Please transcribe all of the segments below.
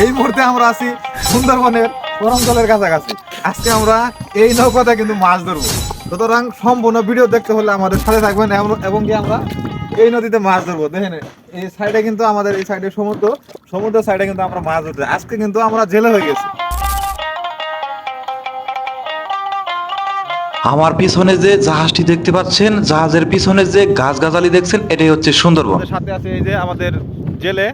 এই মুহূর্তে আমরা আছি সুন্দরবনের করমজলের কাছাকাছি। আজকে আমরা এই নৌকাতে কিন্তু মাছ ধরবো। সুতরাং সম্পূর্ণ ভিডিও দেখতে হলে আমাদের সাথে থাকবেন এবং- এবং কি আমরা এই নদীতে মাছ ধরবো। দেখেন এই সাইডে কিন্তু আমাদের এই সাইডে সমুদ্র। সমুদ্র সাইডে কিন্তু আমরা মাছ ধরতে আজকে কিন্তু আমরা জেলে হয়ে গেছি। আমার পিছনে যে জাহাজটি দেখতে পাচ্ছেন জাহাজের পিছনে যে গাছ গাছালি দেখছেন এটাই হচ্ছে সুন্দরবন। সাথে আছে এই যে আমাদের জেলে।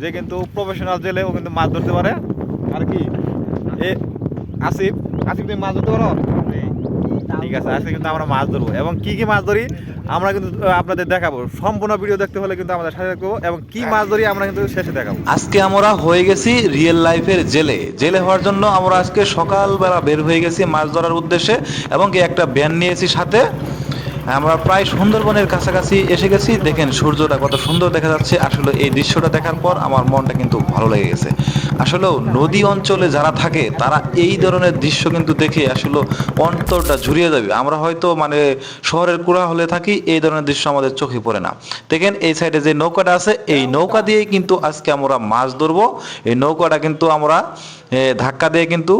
যে কিন্তু প্রফেশনাল জেলে ও কিন্তু মাছ ধরতে পারে। আর কি? এ, আসিফ আসিফ তুমি মাছ ধরতে পারো? ঠিক আছে, আজকে কিন্তু আমরা মাছ ধরবো। এবং কি কি মাছ ধরি, আমরা কিন্তু আপনাদের দেখাবো। সম্পূর্ণ ভিডিও দেখতে হলে কিন্তু আমাদের সাথে থাকব এবং কি মাছ ধরি, আমরা কিন্তু শেষে দেখাবো। আজকে আমরা হয়ে গেছি রিয়েল লাইফের জেলে। জেলে হওয়ার জন্য আমরা আজকে সকালবেলা বের হয়ে গেছি মাছ ধরার উদ্দেশ্যে। এবং কি একটা ব্যান নিয়েছি সাথে। আমরা প্রায় সুন্দরবনের কাছাকাছি এসে গেছি। দেখেন সূর্যটা কত সুন্দর দেখা যাচ্ছে। আসলে এই দৃশ্যটা দেখার পর আমার মনটা কিন্তু ভালো লেগে গেছে। আসলে নদী অঞ্চলে যারা থাকে, তারা এই ধরনের দৃশ্য কিন্তু দেখে আসলে অন্তরটা জুড়িয়ে যাবে। আমরা হয়তো মানে শহরের কুড়া হলে থাকি, এই ধরনের দৃশ্য আমাদের চোখে পড়ে না। দেখেন এই সাইডে যে নৌকাটা আছে, এই নৌকা দিয়েই কিন্তু আজকে আমরা মাছ ধরবো। এই নৌকাটা কিন্তু আমরা ধাক্কা দিয়ে কিন্তু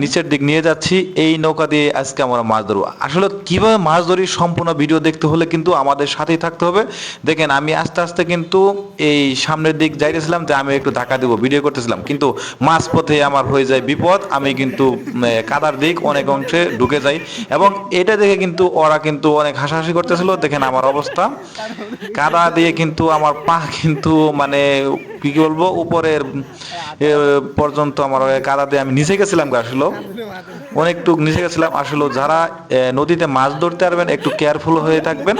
নিচের দিক নিয়ে যাচ্ছি। এই নৌকা দিয়ে আজকে আমরা মাছ ধরবো। আসলে কীভাবে মাছ ধরি সম্পূর্ণ ভিডিও দেখতে হলে কিন্তু আমাদের সাথেই থাকতে হবে। দেখেন, আমি আস্তে আস্তে কিন্তু এই সামনের দিক যাইতেছিলাম যে আমি একটু ধাক্কা দেবো, ভিডিও করতেছিলাম। কিন্তু মাঝ পথে আমার হয়ে যায় বিপদ, আমি কিন্তু কাদার দিক অনেক অংশে ঢুকে যাই। এবং এটা দেখে কিন্তু ওরা কিন্তু অনেক হাসাহাসি করতেছিল। দেখেন আমার অবস্থা। কাদা দিয়ে কিন্তু আমার পা কিন্তু মানে কি বলব? উপরের পর্যন্ত আমার কাদা দিয়ে আমি নিচে গেছিলাম আসলে অনেকটুক নিচে গেছিলাম আসলে যারা নদীতে মাছ ধরতে পারবেন, একটু কেয়ারফুল হয়ে থাকবেন।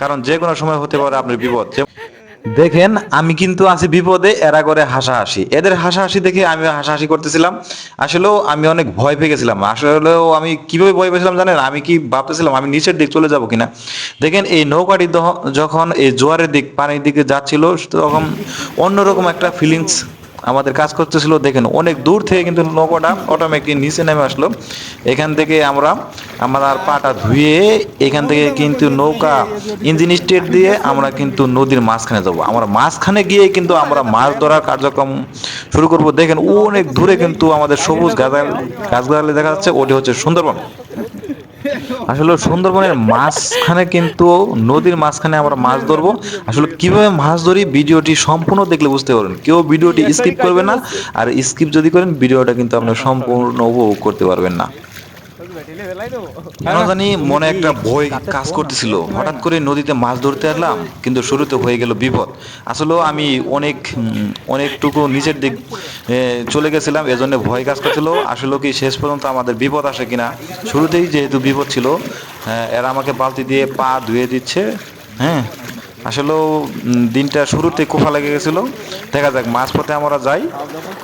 কারণ যে কোনো সময় হতে পারে আপনার বিপদ। দেখেন, আমি কিন্তু আছি বিপদে, এরা করে হাসাহাসি। এদের হাসাহাসি দেখে আমি হাসাহাসি করতেছিলাম। আসলেও আমি অনেক ভয় পেয়ে গেছিলাম। আসলেও আমি কীভাবে ভয় পেয়েছিলাম জানেন? আমি কি ভাবতেছিলাম, আমি নিচের দিক চলে যাব কিনা? দেখেন, এই নৌকাটি যখন এই জোয়ারের দিক, পানির দিকে যাচ্ছিল, তখন অন্যরকম একটা ফিলিংস আমাদের কাজ করতেছিল, দেখেন অনেক দূর থেকে কিন্তু নৌকাটা অটোমেটিক নিচে নেমে আসলো। এখান থেকে আমরা আমরা আর পাটা ধুয়ে এখান থেকে কিন্তু নৌকা ইঞ্জিন স্টেট দিয়ে আমরা কিন্তু নদীর মাঝখানে যাব। আমরা মাঝখানে গিয়ে কিন্তু আমরা মাছ ধরার কার্যক্রম শুরু করব। দেখেন অনেক দূরে কিন্তু আমাদের সবুজ গাছ গাছগাছালি দেখা যাচ্ছে, ওটি হচ্ছে সুন্দরবন। আসলে সুন্দরবনের মাঝখানে কিন্তু নদীর মাঝখানে আমরা মাছ ধরবো। আসলে কীভাবে মাছ ধরি ভিডিওটি সম্পূর্ণ দেখলে বুঝতে পারবেন। কেউ ভিডিওটি স্কিপ করবে না আর স্কিপ যদি করেন ভিডিওটা কিন্তু আপনি সম্পূর্ণ উপভোগ করতে পারবেন না। জানি মনে একটা ভয় কাজ করতেছিল। হঠাৎ করে নদীতে মাছ ধরতে আসলাম, কিন্তু শুরুতে হয়ে গেল বিপদ। আসলেও আমি অনেক অনেকটুকু নিচের দিক চলে গেছিলাম, এজন্য ভয় কাজ করছিল। আসলে কি শেষ পর্যন্ত আমাদের বিপদ আসে কিনা? শুরুতেই যেহেতু বিপদ ছিল এরা আমাকে বালতি দিয়ে পা ধুয়ে দিচ্ছে হ্যাঁ? আসলেও দিনটা শুরুতে কোফা লেগে গেছিল। দেখা যাক মাছ পথে আমরা যাই,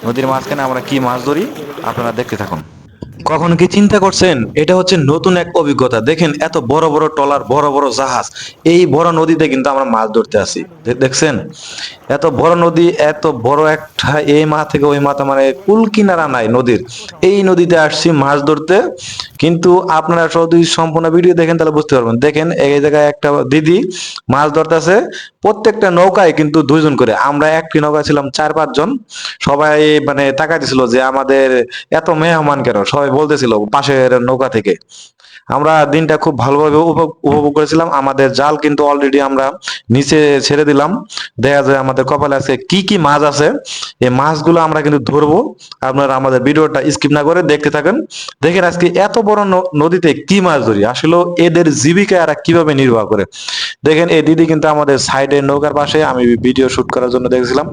নদীর মাঝখানে আমরা কি মাছ ধরি, আপনারা দেখতে থাকুন। কখনো কি চিন্তা করছেন? এটা হচ্ছে নতুন এক অভিজ্ঞতা। দেখেন, এত বড় বড় টলার বড় বড় জাহাজ, এই বড় নদীতে কিন্তু আমরা মাছ ধরতে আসি। দেখছেন? এত বড় নদী, এত বড় একটা এই মা থেকে ওই মাথা মানে কুল কিনারা নাই নদীর। এই নদীতে আসছি মাছ ধরতে, কিন্তু আপনারা যদি সম্পূর্ণ ভিডিও দেখেন তাহলে বুঝতে পারবেন। দেখেন, এই জায়গায় একটা দিদি মাছ ধরতেছে, প্রত্যেকটা নৌকায় কিন্তু দুইজন করে। আমরা একটি নৌকা ছিলাম চার পাঁচজন। সবাই মানে তাকাইতেছিল যে আমাদের এত মেহমান কেন? সবাই বলতেছিল পাশের নৌকা থেকে। আমরা দিনটা খুব ভালোভাবে উপভোগ করেছিলাম। আমাদের জাল কিন্তু অলরেডি আমরা নিচে ছেড়ে দিলাম। দেখা যায় আমাদের কপালে আছে কি কি মাছ আছে। এই মাছগুলো আমরা কিন্তু ধরবো। আপনারা আমাদের ভিডিওটা স্কিপ না করে দেখতে থাকেন। দেখেন আজকে এত বড় নদীতে কি মাছ ধরি? আসলে এদের জীবিকা এরা কীভাবে নির্বাহ করে? দেখেন এই দিদি কিন্তু আমাদের সাইডে নৌকার পাশে আমি ভিডিও শুট করার জন্য দেখেছিলাম।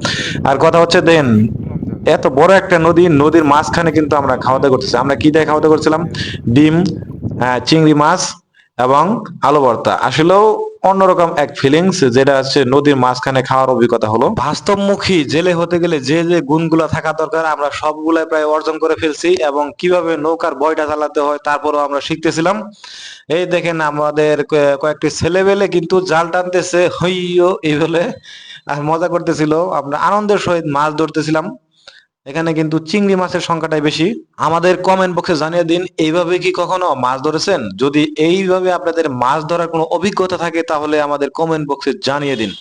আর কথা হচ্ছে দেন এত বড় একটা নদী নদীর মাঝখানে কিন্তু আমরা খাওয়া দাওয়া করতেছি। আমরা কি দিয়ে খাওয়া দাওয়া করছিলাম? ডিম আহ, চিংড়ি মাছ এবং আলু ভর্তা। আসলেও অন্যরকম এক ফিলিংস যেটা হচ্ছে নদীর মাঝখানে খাওয়ার অভিজ্ঞতা হলো। বাস্তবমুখী জেলে হতে গেলে যে যে গুণগুলা থাকা দরকার আমরা সবগুলাই প্রায় অর্জন করে ফেলছি এবং কীভাবে নৌকার বয়টা চালাতে হয় তারপরও আমরা শিখতেছিলাম। এই দেখেন আমাদের কয়ে- কয়েকটি ছেলেবেলে কিন্তু জাল টানতেছে। হইও এই বলে আর মজা করতেছিল। আমরা আনন্দের সহিত মাছ ধরতেছিলাম। এখানে কিন্তু চিংড়ি মাছের সংখ্যাটাই বেশি। আমাদের কমেন্ট বক্সে জানিয়ে দিন, এইভাবে কি কখনো মাছ ধরেছেন? যদি এইভাবে আপনাদের মাছ ধরার কোনো অভিজ্ঞতা থাকে, তাহলে আমাদের কমেন্ট বক্সে জানিয়ে দিন।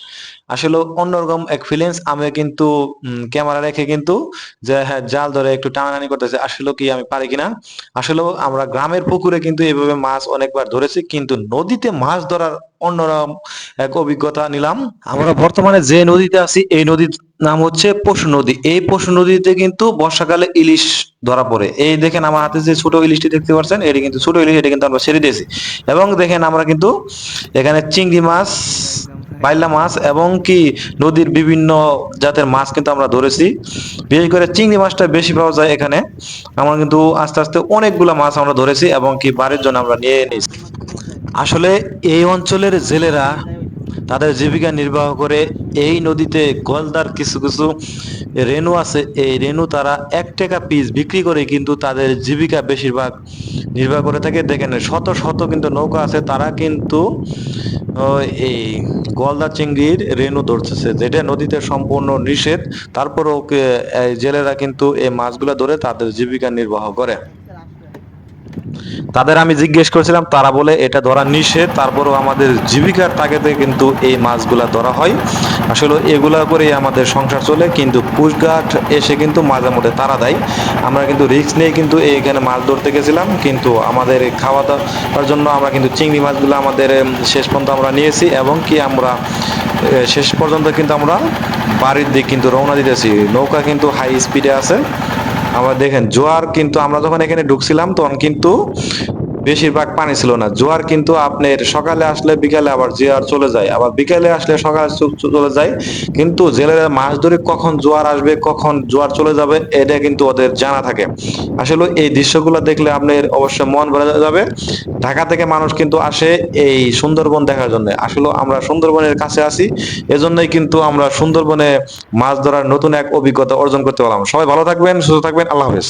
আসলে অন্যরকম এক ফিলিংস আমি কিন্তু ক্যামেরা রেখে কিন্তু যে হ্যাঁ জাল ধরে একটু টানাটানি করতেছে আসলে কি আমি পারি কিনা? আসলেও আমরা গ্রামের পুকুরে কিন্তু এইভাবে মাছ অনেকবার ধরেছি, কিন্তু নদীতে মাছ ধরার অন্যরকম এক অভিজ্ঞতা নিলাম। আমরা বর্তমানে যে নদীতে আছি, এই নদীর নাম হচ্ছে পশু নদী। এই পশু নদীতে কিন্তু বর্ষাকালে ইলিশ ধরা পড়ে। এই দেখেন আমার হাতে যে ছোট ইলিশটি দেখতে পাচ্ছেন, এটি কিন্তু ছোট ইলিশ, এটা কিন্তু আমরা ছেড়ে দিয়েছি। এবং দেখেন আমরা কিন্তু এখানে চিংড়ি মাছ, বাইলা মাছ এবং কি নদীর বিভিন্ন জাতের মাছ কিন্তু আমরা ধরেছি। বিশেষ করে চিংড়ি মাছটা বেশি পাওয়া যায় এখানে। আমরা কিন্তু আস্তে আস্তে অনেকগুলো মাছ আমরা ধরেছি এবং কি বাড়ির জন্য আমরা নিয়ে নিয়েছি। আসলে এই অঞ্চলের জেলেরা তাদের জীবিকা নির্বাহ করে এই নদীতে গলদার কিছু কিছু রেনু আছে। এই রেনু তারা এক টাকা পিস বিক্রি করে কিন্তু তাদের জীবিকা বেশিরভাগ নির্বাহ করে থাকে। দেখেন, শত শত কিন্তু নৌকা আছে, তারা কিন্তু এই গলদা চিংড়ির রেনু ধরতেছে, যেটা নদীতে সম্পূর্ণ নিষেধ। তারপরও জেলেরা কিন্তু এই মাছগুলো ধরে তাদের জীবিকা নির্বাহ করে। তাদের আমি জিজ্ঞেস করেছিলাম, তারা বলে, এটা ধরা নিষেধ। তারপরেও আমাদের জীবিকার তাগেদে কিন্তু এই মাছগুলা ধরা হয়। আসলে এগুলা করেই আমাদের সংসার চলে, কিন্তু পুষঘাট এসে কিন্তু মাঝে মধ্যে তারা দেয়। আমরা কিন্তু রিস্ক নিয়ে কিন্তু এখানে মাছ ধরতে গেছিলাম, কিন্তু আমাদের খাওয়া দাওয়ার জন্য আমরা কিন্তু চিংড়ি মাছগুলো আমাদের শেষ পর্যন্ত আমরা নিয়েছি এবং কি আমরা শেষ পর্যন্ত কিন্তু আমরা বাড়ির দিক কিন্তু রওনা দিতেছি। নৌকা কিন্তু হাই স্পিডে আছে। আমরা দেখেন জোয়ার কিন্তু আমরা যখন এখানে ঢুকছিলাম তখন কিন্তু বেশিরভাগ পানি ছিল না। জোয়ার কিন্তু আপনার সকালে আসলে বিকালে আবার জোয়ার চলে যায়। আবার বিকালে আসলে সকালে চলে যায়। কিন্তু জেলেরা মাছ ধরে কখন জোয়ার আসবে, কখন জোয়ার চলে যাবে, এটা কিন্তু ওদের জানা থাকে। আসলে এই দৃশ্যগুলো দেখলে আপনার অবশ্যই মন ভরে যাবে। ঢাকা থেকে মানুষ কিন্তু আসে এই সুন্দরবন দেখার জন্য। আসলে আমরা সুন্দরবনের কাছে আছি, এজন্যই কিন্তু আমরা সুন্দরবনে মাছ ধরার নতুন এক অভিজ্ঞতা অর্জন করতে পারলাম। সবাই ভালো থাকবেন, সুস্থ থাকবেন। আল্লাহ হাফেজ।